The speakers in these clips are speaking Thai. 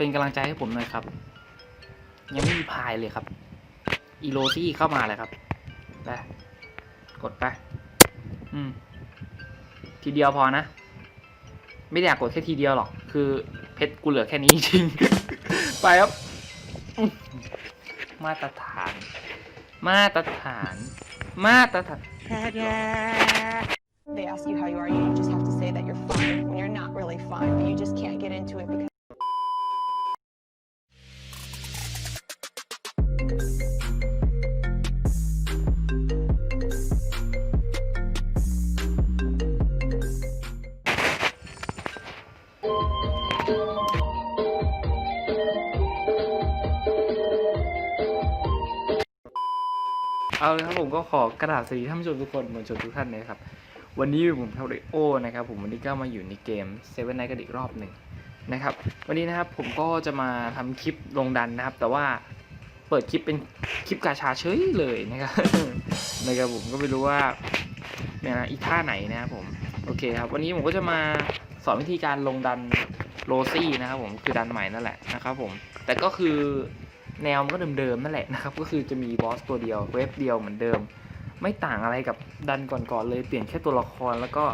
เป็นกำลังใจให้ผมหน่อยครับ ยังไม่มีพายเลยครับ อีโรซี่เข้ามาเลยครับไปกดไป อืม ทีเดียวพอนะ ไม่อยากกดแค่ทีเดียวหรอก คือเพชรกูเหลือแค่นี้จริง ไปครับ มาตรฐาน มาตรฐาน มาตรฐาน They ask you how you are, you just have to say that you're fine when you're not really fine, but you just can't get into it because. เอาเลยครับผมก็ขอกระดาษสวัสดีท่านผู้ชมทุกคนมวลชนทุกท่านนะครับ วันนี้ผมเทาริโอนะครับ ผมวันนี้ก็มาอยู่ในเกมเซเว่นไนกันอีกรอบหนึ่งนะครับ วันนี้นะครับผมก็จะมาทำคลิปลงดันนะครับ แต่ว่าเปิดคลิปเป็นคลิปกาชาเฉยเลยนะครับนะครับผมก็ไม่รู้ว่าเนี่ยอีท่าไหนนะครับผม โอเคครับ วันนี้ผมก็จะมา สอนวิธีการลงดันโรซี่นะครับผมคือดันใหม่นั่นแหละนะครับผมแต่ก็คือแนวมันก็เดิมๆนั่นแหละนะครับก็คือจะมีบอสตัวเดียวเวฟเดียวเหมือนเดิม ไม่ต่างอะไรกับดันก่อนๆเลยเปลี่ยนแค่ตัวละครแล้วก็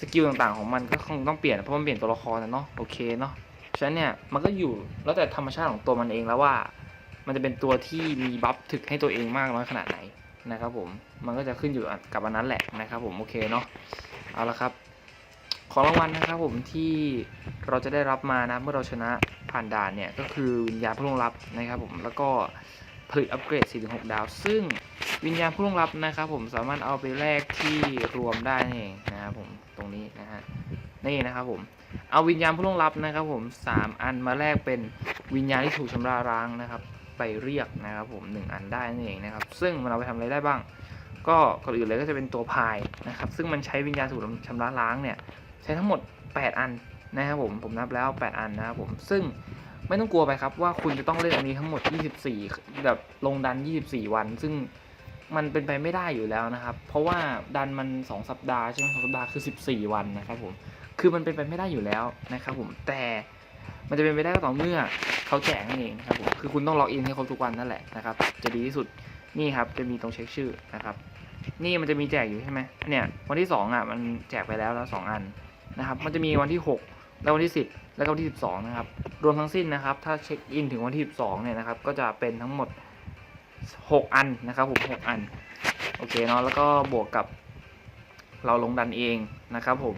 สกิลต่างๆของมันก็คงต้องเปลี่ยนเพราะมันเปลี่ยนตัวละครนะเนาะโอเคเนาะฉะนั้นเนี่ยมันก็อยู่แล้วแต่ธรรมชาติของตัวมันเองแล้วว่า มันจะเป็นตัวที่มีบัฟถึกให้ตัวเองมากน้อยขนาดไหนนะครับผมมันก็จะขึ้นอยู่กับอันนั้นแหละนะครับผมโอเคเนาะเอาละครับ ของรางวัลนะครับผมที่เราจะได้รับมานะเมื่อเราชนะผ่านด่านเนี่ยก็คือวิญญาณผู้ล่วงลับนะครับผมแล้วก็ผลิตอัปเกรด 4-6 ดาว ซึ่งวิญญาณผู้ล่วงลับนะครับผมสามารถเอาไปแลกที่รวมได้นั่นเองนะครับผมตรงนี้นะฮะนี่นะครับผมเอาวิญญาณผู้ล่วงลับนะครับผม 3 อันมาแลกเป็นวิญญาณที่ถูกชำระล้างนะครับไปเรียกนะครับผม 1 อันได้นั่นเองนะครับ ซึ่งมันเอาไปทำอะไรได้บ้าง ก็ก่อนอื่นเลยก็จะเป็นตัวพายนะครับ ซึ่งมันใช้วิญญาณถูกชำระล้างเนี่ย ใช้ทั้งหมด 8 อันนะครับผมผมนับแล้ว 8 อันนะครับผมซึ่งไม่ต้องกลัวไปครับว่าคุณจะต้องเล่นอันนี้ทั้งหมด 24 แบบลงดัน 24 วัน ซึ่งมันเป็นไปไม่ได้อยู่แล้วนะครับ เพราะว่าดันมัน 2 สัปดาห์ใช่ไหมสองสัปดาห์คือ 14 วันนะครับผมคือมันเป็นไปไม่ได้อยู่แล้วนะครับผมแต่มันจะเป็นไปได้ก็ต่อเมื่อเขาแจกนั่นเองนะครับผมคือคุณต้องล็อกอินให้ครบทุกวันนั่นแหละนะครับ จะดีที่สุดนี่ครับจะมีตรงเช็คชื่อนะครับ นี่มันจะมีแจกอยู่ใช่ไหมเนี่ยวันที่2อะมันแจกไปแล้วแล้ว2อัน นะครับ มันจะมีวันที่ 6 แล้ววันที่ 10 แล้วก็วันที่ 12 นะครับ รวมทั้งสิ้นนะครับ ถ้าเช็คอินถึงวันที่ 12 เนี่ยนะครับ ก็จะเป็นทั้งหมด 6 อันนะครับผม 6 อัน โอเคเนาะ แล้วก็บวกกับเราลงดันเองนะครับผม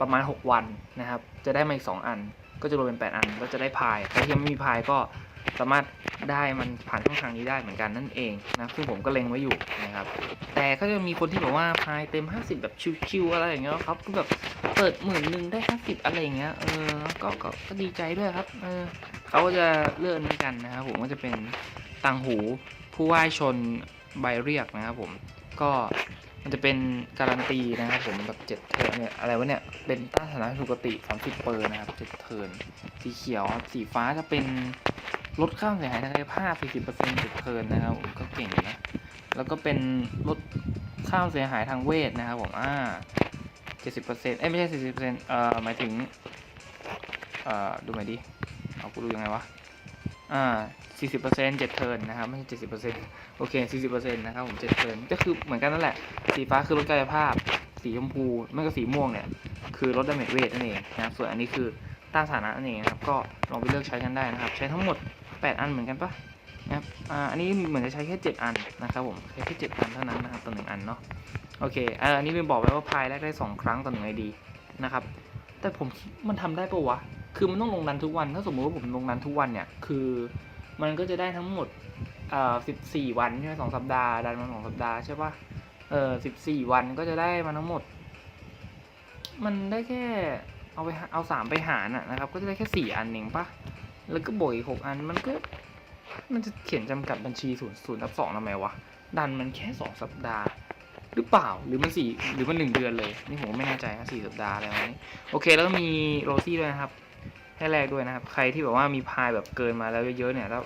ประมาณ 6 วันนะครับ จะได้มาอีก 2 อัน ก็จะรวมเป็น 8 อัน ก็จะได้พายใครที่ยังไม่มีพายก็สามารถได้มันผ่านช่องทางนี้ได้เหมือนกันนั่นเองนะซึ่งผมก็เล็งไว้อยู่นะครับ แต่ก็จะมีคนที่แบบว่าพายเต็ม 50 แบบชิวๆอะไรอย่างเงี้ยครับก็แบบ เปิดหมื่นหนึ่งได้50อะไรอย่างเงี้ย เออ ก็ ก็ ก็ดีใจด้วยครับ เออเขาจะเลื่อนเหมือนกันนะครับผมก็จะเป็นต่างหูผู้ว่ายชนใบเรียกนะครับผม ก็มันจะเป็นการันตีนะครับผมแบบเจ็ดเทิร์นเนี่ยอะไรวะเนี่ย เป็นต้านสถานะปกติ30เปอร์นะครับเจ็ดเทิร์นสีเขียวครับสีฟ้าจะเป็นลดค่าเสียหายทางกายภาพ40%เปอร์เซ็นต์เจ็ดเทิร์นนะครับผมก็เก่งนะ แล้วก็เป็นลดค่าเสียหายทางเวทนะครับผมอ่า จ็ดสิบเปอร์เซ็นต์เอ้ยไม่ใช่สี่สิบเปอร์เซ็นต์เอ่อหมายถึง เอ่อดูหน่อยดิเอากูดูยังไงวะอ่าสี่สิบเปอร์เซ็นต์เจ็ดเทิร์นนะครับไม่ใช่เจ็ดสิบเปอร์เซ็นต์โอเคสี่สิบเปอร์เซ็นต์นะครับผมเจ็ดเทิร์นก็คือเหมือนกันนั่นแหละ สีฟ้าคือลดกายภาพ สีชมพูไม่ก็สีม่วงเนี่ยคือลดดาเมจเวทนั่นเองนะครับส่วนอันนี้คือต้านสถานะนั่นเองนะครับก็ลองไปเลือกใช้กันได้นะครับ ใช้ทั้งหมด8อันเหมือนกันปะนะครับอ่าอันนี้เหมือนจะใช้แค่7อันนะครับผมใช้แค่7อันเท่านั้นนะครับต่อหนึ่งอันเนาะ โอเคอ่าอันนี้ลืมบอกไว้ว่าพายแรกได้ 2 ครั้งต่อหนึ่งไอดีนะครับ แต่ผมมันทำได้ปะวะ คือมันต้องลงดันทุกวัน ถ้าสมมติว่าผมลงดันทุกวันเนี่ย คือมันก็จะได้ทั้งหมดอ่า14วันใช่ไหมสองสัปดาห์ดันมาสองสัปดาห์ใช่ปะเออ14วันก็จะได้มาทั้งหมด มันได้แค่เอาไปเอาสามไปหารอะนะครับ ก็จะได้แค่สี่อันเองปะแล้วก็บวกอีกหกอันมันก็ มันจะเขียนจำกัดบัญชีศูนย์ศูนย์ทับสองทำไมวะ ดันมันแค่สองสัปดาห์ หรือเปล่าหรือมันสี่หรือมันหนึ่งเดือนเลยนี่ผมไม่แน่ใจนะสี่สัปดาห์อะไรวนี่โอเคแล้วก็มีโรซี่ด้วยนะครับให้แลกด้วยนะครับ ใครที่แบบว่ามีพายแบบเกินมาแล้วเยอะๆเนี่ยแล้ว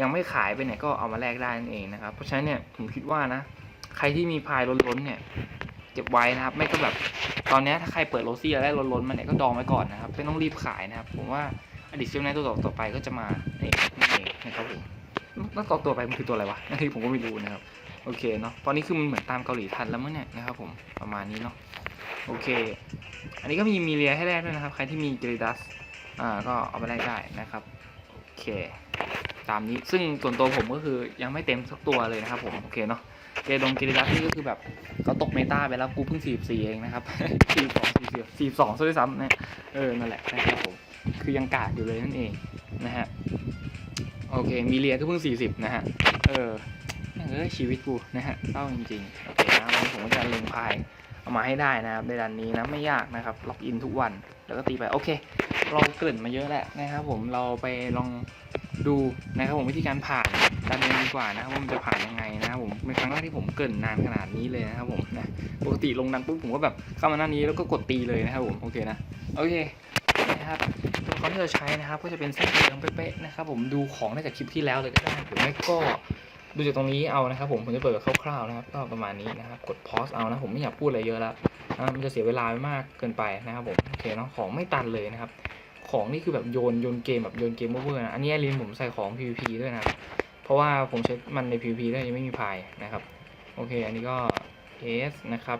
ยังไม่ขายไปเนี่ยก็เอามาแลกได้นั่นเองนะครับ เพราะฉะนั้นเนี่ยผมคิดว่านะใครที่มีพายล้นๆเนี่ยเก็บไว้นะครับ ไม่ก็แบบตอนนี้ถ้าใครเปิดโรซี่แล้วได้ล้นๆมาเนี่ยก็ดองไว้ก่อนนะครับไม่ต้องรีบขายนะครับ ผมว่าอดีตเซลไนตัวต่อตอไปก็จะมานี่นี่นะครับผมแล้วต่อตัวไปมันคือตัวอะไรวะอันนี้ผมก็ไม่รู้นะครับ โอเคเนาะตอนนี้คือมันเหมือนตามเกาหลีทันแล้วมั้งเนี่ยนะครับผมประมาณนี้เนาะโอเค อันนี้ก็มีมีเรียให้แลกด้วยนะครับ ใครที่มีเกริดัสอ่าก็เอาไปแลกได้นะครับโอเค ตามนี้ซึ่งส่วนตัวผมก็คือยังไม่เต็มสักตัวเลยนะครับผมโอเคเนาะเกดงเกริดัสนี่ก็คือแบบเขาตกเมตาไปแล้วกูเพิ่ง44เองนะครับ42 44 42ซะด้วยซ้ำนะเออนั่นแหละนะครับผมคือยังกาดอยู่เลยนั่นเองนะฮะโอเคมีเรียก็เพิ่ง40นะฮะเออ เออชีวิตกูนะฮะเศร้าจริงๆ โอเคนะวันนี้ผมก็จะเล็งพายเอามาให้ได้นะครับในดันนี้นะไม่ยากนะครับ ล็อกอินทุกวัน แล้วก็ตีไป โอเค เราเกริ่นมาเยอะแล้วนะครับผม เราไปลองดูนะครับผมวิธีการผ่านดันเองดีกว่านะครับว่ามันจะผ่านยังไงนะครับผมเป็นครั้งแรกที่ผมเกริ่นนานขนาดนี้เลยนะครับผมนะปกติลงดันปุ๊บผมก็แบบเข้ามาหน้านี้แล้วก็กดตีเลยนะครับผมโอเคนะโอเคนะครับตัวละครที่เราใช้นะครับก็จะเป็นเส้นเรียงเป๊ะๆนะครับผมดูของได้จากคลิปที่แล้วเลยก็ได้หรือไม่ก็ ดูจากตรงนี้เอานะครับผมผมจะเปิดแบบคร่าวๆนะครับก็ประมาณนี้นะครับ กด pause เอานะผมไม่อยากพูดอะไรเยอะแล้วนะมันจะเสียเวลาไปมากเกินไปนะครับผมโอเคเนาะของไม่ตันเลยนะครับ ของนี่คือแบบโยนโยนเกมแบบโยนเกมเวอร์นะอันนี้ไอรินผมใส่ของ PVP ด้วยนะเพราะว่าผมใช้มันใน PVP ด้วยยังไม่มีพายนะครับโอเค อันนี้ก็ S นะครับ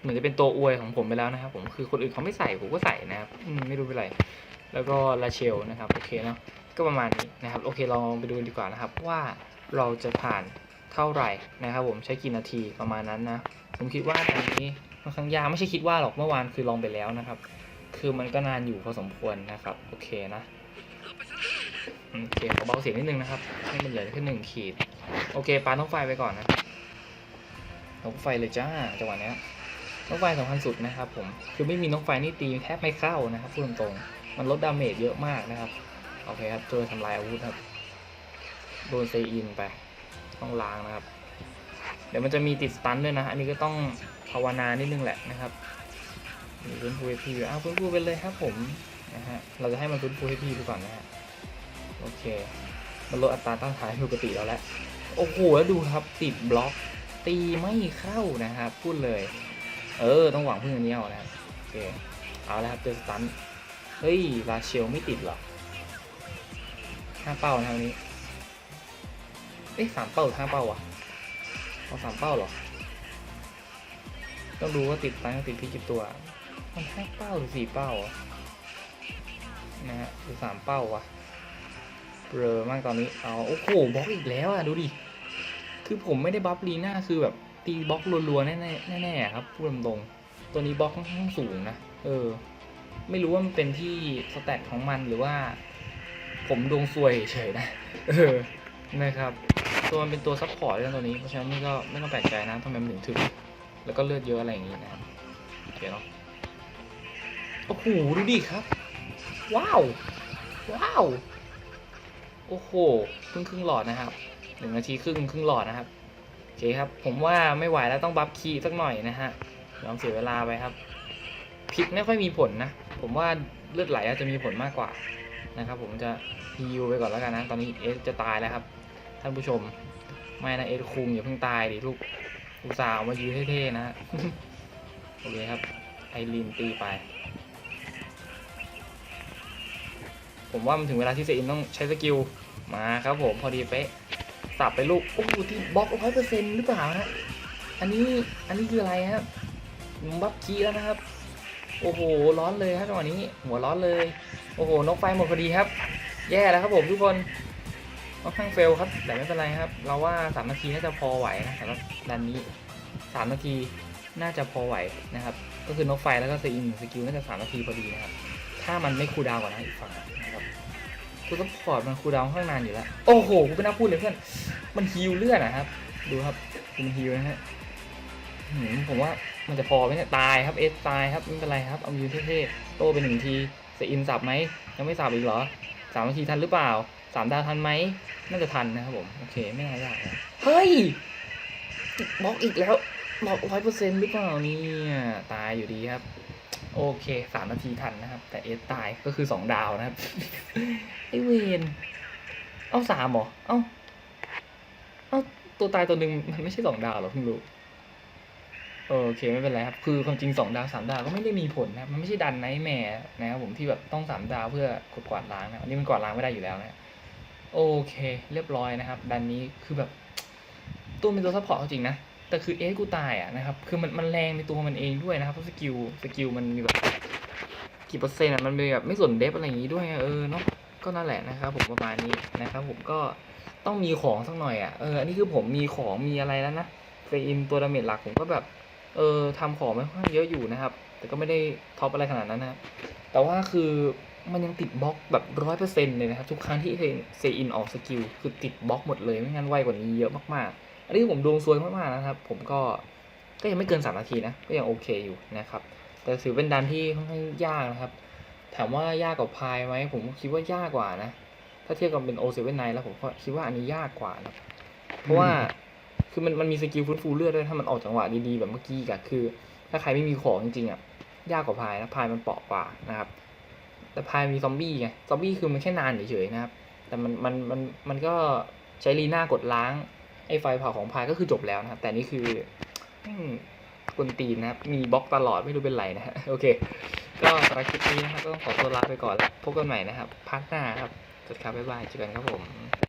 เหมือนจะเป็นตัวอวยของผมไปแล้วนะครับ ผมคือคนอื่นเขาไม่ใส่ผมก็ใส่นะครับไม่รู้เป็นไรแล้วก็ลาเชลนะครับโอเคเนาะก็ประมาณนี้นะครับ โอเคเราไปดูดีกว่านะครับว่า เราจะผ่านเท่าไหร่นะครับผมใช้กี่นาทีประมาณนั้นนะผมคิดว่าอันนี้ค่อนข้างยากไม่ใช่คิดว่าหรอกเมื่อวานคือลองไปแล้วนะครับ คือมันก็นานอยู่พอสมควรนะครับโอเคนะโอเคขอเบาเสียงนิดนึงนะครับให้มันเหลือแค่หนึ่งขีด โอเคปาน้องไฟไปก่อนนะน้องไฟเลยจ้าจังหวะเนี้ยน้องไฟสำคัญสุดนะครับผมคือไม่มีน้องไฟนี่ตีแทบไม่เข้านะครับพูดตรงๆมันลดดาเมจเยอะมากนะครับโอเคครับช่วยทำลายอาวุธครับ โดนเซอินไป ต้องล้างนะครับ เดี๋ยวมันจะมีติดสตันด้วยนะ อันนี้ก็ต้องภาวนานิดนึงแหละนะครับมีฟื้นฟูเอพีอ้าวฟื้นฟูไปเลยครับผมนะฮะ เราจะให้มันฟื้นฟูเอพีไปก่อนนะฮะ โอเค มันลดอัตราต้านทานปกติแล้วแหละ โอ้โห แล้วดูครับ ติดบล็อก ตีไม่เข้านะครับ พูดเลย เออ ต้องหวังพึ่งอันนี้เอานะครับโอเค เอาแล้วครับเจอสตัน เฮ้ยลาเชลไม่ติดหรอห้าเป้านะครับนี้ เอ๊ะสามเป้าหรือห้าเป้าวะเอาสามเป้าหรอ ต้องดูว่าติดตั้งติดพี่กี่ตัว มันห้าเป้าหรือสี่เป้าอะนะฮะหรือสามเป้าวะเบลอมากตอนนี้ เอา โอ้โหบล็อกอีกแล้วอะดูดิ คือผมไม่ได้บัฟลีน่าคือแบบตีบล็อกรัวๆแน่ๆแน่ๆครับพูดตรงๆตัวนี้บล็อกค่อนข้างสูงนะ เออ ไม่รู้ว่ามันเป็นที่สแตทของมันหรือว่า ผมดวงซวยเฉยนะ เออ นะครับ ตัวมันเป็นตัวซัพพอร์ตด้วยตัวนี้ เพราะฉะนั้นนี่ก็ไม่ต้องแปลกใจนะทำไมมันถึงถึง แล้วก็เลือดเยอะอะไรอย่างงี้นะโอเคเนาะโอ้โหดูดิครับ ว้าว ว้าว โอ้โหครึ่งครึ่งหลอดนะครับหนึ่งนาทีครึ่งครึ่งหลอดนะครับโอเคครับ ผมว่าไม่ไหวแล้วต้องบัฟคีย์สักหน่อยนะฮะยอมเสียเวลาไปครับพิษไม่ค่อยมีผลนะ ผมว่าเลือดไหลอาจจะมีผลมากกว่านะครับ ผมจะฮิวไปก่อนแล้วกันนะ ตอนนี้เอสจะตายแล้วครับ ท่านผู้ชม ไม่นะเอ็ดคุงอย่าเพิ่งตายดิลูกอุตส่าห์เอามายืนเท่ๆนะโอเคครับ ไอรีนตีไป ผมว่ามันถึงเวลาที่เซอินต้องใช้สกิล มาครับผมพอดีเป๊ะสับไปลูกโอ้โหที่บล็อกร้อยเปอร์เซ็นต์หรือเปล่าฮะอันนี้อันนี้คืออะไรครับบัฟคีแล้วนะครับ โอ้โหร้อนเลยครับจังหวะนี้ หัวร้อนเลย โอ้โหนกไฟหมดพอดีครับ แย่แล้วครับผมทุกคน ค่อนข้างเฟลครับ แต่ไม่เป็นไรครับ เราว่า3นาทีน่าจะพอไหวนะสำหรับดันนี้3นาทีน่าจะพอไหวนะครับ ก็คือนกไฟแล้วก็สอินสกิลน่าจะ3นาทีพอดีนะครับ ถ้ามันไม่คูดาวกว่านะอีกฝั่งนะครับคือซัพพอร์ตมันคูดาวค่อนข้างนานอยู่แล้ว โอ้โหกูไม่น่าพูดเลยเพื่อน มันฮิวเลือดนะครับ ดูครับมันฮิวนะฮะผมว่ามันจะพอไหมเนี่ยตายครับเอสตายครับไม่เป็นไรครับเอายืนเท่ๆโต้ไปหนึ่งทีสอินสับไหมยังไม่สับอีกเหรอสามนาทีทันหรือเปล่า สามดาวทันไหมน่าจะทันนะครับผมโอเคไม่น่ายากนะเฮ้ยติดบล็อกอีกแล้วบล็อกร้อยเปอร์เซ็นต์หรือเปล่าเนี่ยตายอยู่ดีครับ โอเคสามนาทีทันนะครับ แต่เอสตายก็คือสองดาวนะครับไอเวนเอาสามเหรอเอ้าเอ้าตัวตายตัวหนึ่งมันไม่ใช่สองดาวเหรอเพิ่งรู้โอเคไม่เป็นไรครับ คือความจริงสองดาวสามดาวก็ไม่ได้มีผลนะครับมันไม่ใช่ดันไนท์แมร์นะครับผมที่แบบต้องสามดาวเพื่อกดกวาดล้างนะอันนี้มันกวาดล้างไม่ได้อยู่แล้วนะ โอเค เรียบร้อยนะครับดันนี้คือแบบตัวเป็นตัวซัพพอร์ตจริงนะแต่คือเอสกูตายอะนะครับคือมันมันแรงในตัวมันเองด้วยนะครับเพราะสกิลสกิลมันมีแบบกี่เปอร์เซ็นต์อะมันมีแบบไม่สนเดฟอะไรอย่างงี้ด้วยเออเนาะก็นั่นแหละนะครับผมประมาณนี้นะครับผมก็ต้องมีของสักหน่อยอะเอออันนี้คือผมมีของมีอะไรแล้วนะเฟอินตัวดาเมจหลักผมก็แบบเออทำของไม่ค่อนเยอะอยู่นะครับ แต่ก็ไม่ได้ท็อปอะไรขนาดนั้นนะแต่ว่าคือ มันยังติดบล็อกแบบร้อยเปอร์เซ็นต์เลยนะครับ ทุกครั้งที่เซอินออกสกิลคือติดบล็อกหมดเลยไม่งั้นไวกว่านี้เยอะมากๆ อันนี้ผมดวงซวยมากๆนะครับ ผมก็ก็ยังไม่เกินสามนาทีนะ ก็ยังโอเคอยู่นะครับ แต่ถือเป็นดันที่ค่อนข้างยากนะครับ ถามว่ายากกว่าพายไหมผมก็คิดว่ายากกว่านะ ถ้าเทียบกับเป็นโอเซเว่นไนแล้วผมก็คิดว่าอันนี้ยากกว่านะเพราะว่าคือมันมันมีสกิลฟื้นฟูเลือดด้วยถ้ามันออกจังหวะดีๆแบบเมื่อกี้กะคือ ถ้าใครไม่มีของจริงๆอะยากกว่าพายนะพายมันเปราะกว่านะครับ แต่พายมีซอมบี้ไง ซอมบี้คือมันแค่นานเฉยๆนะครับ แต่มันมันมันมันก็ใช้ลีน่ากดล้างไอ้ไฟเผาของพายก็คือจบแล้วนะครับ แต่นี่คือคนตีนนะครับ มีบล็อกตลอดไม่รู้เป็นไรนะฮะ โอเค ก็สำหรับคลิปนี้นะครับก็ต้องขอตัวลาไปก่อนแล้วพบกันใหม่นะครับพาร์ทหน้าครับสวัสดีครับบ๊ายบายเจอกันครับผม